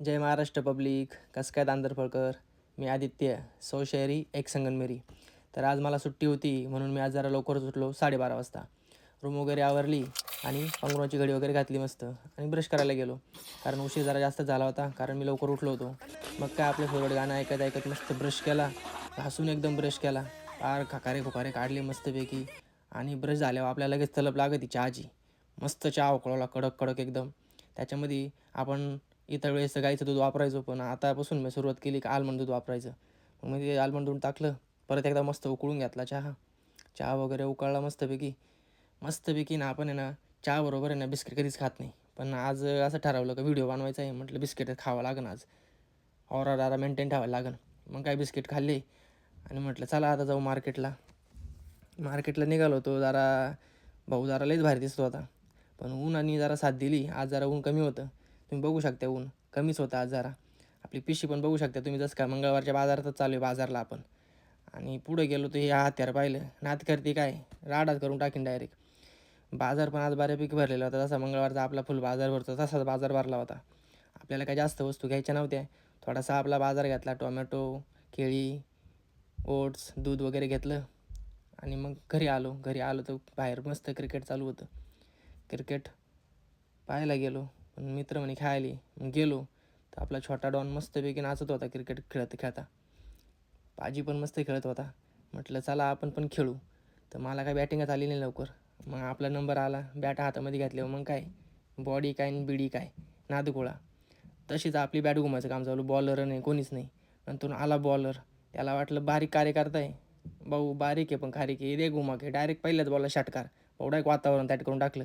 जय Maharashtra public कसं काय दांदरफळकर मी आदित्य सौशहरी एक संगनमेरी. तर आज मला सुट्टी होती म्हणून मी आज जरा लवकरच उठलो साडेबारा वाजता. रूम वगैरे आवरली आणि पंगरोची घडी वगैरे घातली मस्त आणि ब्रश करायला गेलो. कारण उशीर जरा जास्त झाला होता कारण मी लवकर उठलो होतो. मग काय आपलं फेवरेट गाणं ऐकत ऐकत मस्त ब्रश केला. हसून एकदम ब्रश केला. पार खकारे खुकारे काढले मस्तपैकी. आणि ब्रश झाल्यावर आपल्याला लगेच तलप ती चहाची. मस्त चहा उकळवला कडक कडक एकदम. त्याच्यामध्ये आपण इतर वेळेस गाईचं दूध वापरायचो पण आतापासून मी सुरुवात केली की आलमंड दूध वापरायचं. मग मी ते आलमंड दूध टाकलं परत एकदा मस्त उकळून घेतला चहा. चहा वगैरे उकळला मस्तपैकी. मस्तपैकी ना आपण आहे ना चहा बरोबर आहे ना बिस्किट कधीच खात नाही. पण आज असं ठरवलं का व्हिडिओ बनवायचा आहे म्हटलं बिस्किट खावं लागेल आज. औरा दारा मेंटेन ठेवायला लागन. मग काय बिस्किट खाल्ले आणि म्हटलं चला आता जाऊ मार्केटला. मार्केटला निघालो होतो जरा भाऊ जरा लईच भारी दिसतो आता पण ऊन आणि जरा साथ दिली आज जरा ऊन कमी होतं. तुम्ही बघू शकता ऊन. कमीच होतं आज जरा. आपली पिशी पण बघू शकता तुम्ही जसं काय मंगळवारच्या बाजारातच चालू आहे बाजारला आपण. आणि पुढे गेलो तर हे हत्यार पाहिलं. नात करते काय? राडाच करून टाकीन डायरेक्ट बाजार पण आज बऱ्यापैकी भरलेला होता. जसा मंगळवारचा आपला फुल बाजार भरतो तसाच बाजार भरला होता. आपल्याला काय जास्त वस्तू घ्यायच्या नव्हत्या. थोडासा आपला बाजार घेतला टोमॅटो केळी ओट्स दूध वगैरे घेतलं. आणि मग घरी आलो. घरी आलो तर बाहेर मस्त क्रिकेट चालू होतं. क्रिकेट पाहायला गेलो. मित्र म्हणे खेळायली. गेलो. तर आपला छोटा डॉन मस्तपैकी नाचत होता क्रिकेट खेळत खेळता. पाजी पण मस्त खेळत होता. म्हटलं चला आपण पण खेळू. तर मला काय बॅटिंगच आली नाही लवकर. मग आपला नंबर आला. बॅट हातामध्ये घातल्यावर मग काय? बॉडी काय आणि बिडी काय? नादगोळा तशीच आपली बॅट घुमायचं काम चालू. बॉलर नाही कोणीच नाही. नंतर आला बॉलर त्याला वाटलं बारीक कार्यकर्ता आहे. भाऊ बारीक आहे पण खारीक आहे. रे घुमा आहे डायरेक्ट पहिल्याच बॉलला षटकार एवढा एक वातावरण त्याट करून टाकलं.